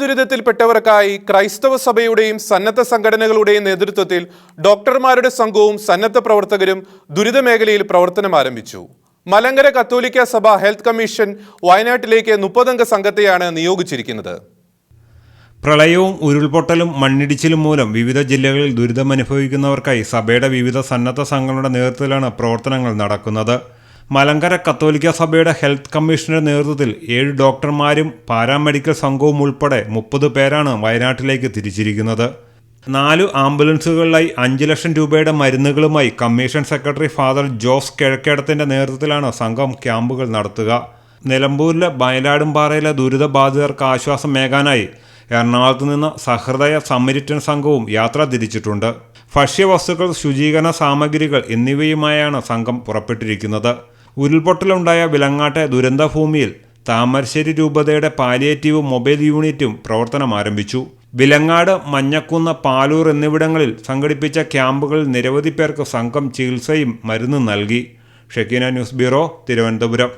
ദുരിതത്തിൽപ്പെട്ടവർക്കായി ക്രൈസ്തവ സഭയുടെയും സന്നദ്ധ സംഘടനകളുടെയും നേതൃത്വത്തിൽ ഡോക്ടർമാരുടെ സംഘവും സന്നദ്ധ പ്രവർത്തകരും ദുരിതമേഖലയിൽ പ്രവർത്തനം ആരംഭിച്ചു. മലങ്കര കത്തോലിക്ക സഭ ഹെൽത്ത് കമ്മീഷൻ വയനാട്ടിലേക്ക് മുപ്പതംഗ സംഘത്തെയാണ് നിയോഗിച്ചിരിക്കുന്നത്. പ്രളയവും ഉരുൾപൊട്ടലും മണ്ണിടിച്ചിലും മൂലം വിവിധ ജില്ലകളിൽ ദുരിതമനുഭവിക്കുന്നവർക്കായി സഭയുടെ വിവിധ സന്നദ്ധ സംഘങ്ങളുടെ നേതൃത്വത്തിലാണ് പ്രവർത്തനങ്ങൾ നടക്കുന്നത്. മലങ്കര കത്തോലിക്ക സഭയുടെ ഹെൽത്ത് കമ്മീഷന്റെ നേതൃത്വത്തിൽ ഏഴ് ഡോക്ടർമാരും പാരാമെഡിക്കൽ സംഘവും ഉൾപ്പെടെ മുപ്പത് പേരാണ് വയനാട്ടിലേക്ക് തിരിച്ചിരിക്കുന്നത്. നാലു ആംബുലൻസുകളിലായി അഞ്ച് ലക്ഷം രൂപയുടെ മരുന്നുകളുമായി കമ്മീഷൻ സെക്രട്ടറി ഫാദർ ജോസ് കിഴക്കേടത്തിന്റെ നേതൃത്വത്തിലാണ് സംഘം ക്യാമ്പുകൾ നടത്തുക. നിലമ്പൂരിലെ വയലാടുംപാറയിലെ ദുരിതബാധിതർക്ക് ആശ്വാസമേകാനായി എറണാകുളത്ത് നിന്ന് സഹൃദയ സമരിറ്റൻ സംഘവും യാത്ര തിരിച്ചിട്ടുണ്ട്. ഭക്ഷ്യവസ്തുക്കൾ ശുചീകരണ സാമഗ്രികൾ എന്നിവയുമായാണ് സംഘം പുറപ്പെട്ടിരിക്കുന്നത്. ഉരുൾപൊട്ടലുണ്ടായ വിലങ്ങാട്ടെ ദുരന്തഭൂമിയിൽ താമരശ്ശേരി രൂപതയുടെ പാലിയേറ്റീവ് മൊബൈൽ യൂണിറ്റും പ്രവർത്തനം ആരംഭിച്ചു. വിലങ്ങാട് മഞ്ഞക്കുന്ന് പാലൂർ എന്നിവിടങ്ങളിൽ സംഘടിപ്പിച്ച ക്യാമ്പുകളിൽ നിരവധി പേർക്ക് സംഘം ചികിത്സയും മരുന്ന് നൽകി. Shekinah news bureau Thiruvananthapuram.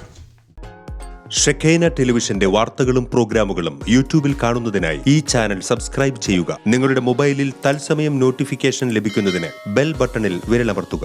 Shekinah ടെലിവിഷന്റെ വാർത്തകളും പ്രോഗ്രാമുകളും യൂട്യൂബിൽ കാണുന്നതിനായി ഈ ചാനൽ സബ്സ്ക്രൈബ് ചെയ്യുക. നിങ്ങളുടെ മൊബൈലിൽ തത്സമയം നോട്ടിഫിക്കേഷൻ ലഭിക്കുന്നതിന് ബെൽ ബട്ടണിൽ വിരലമർത്തുക.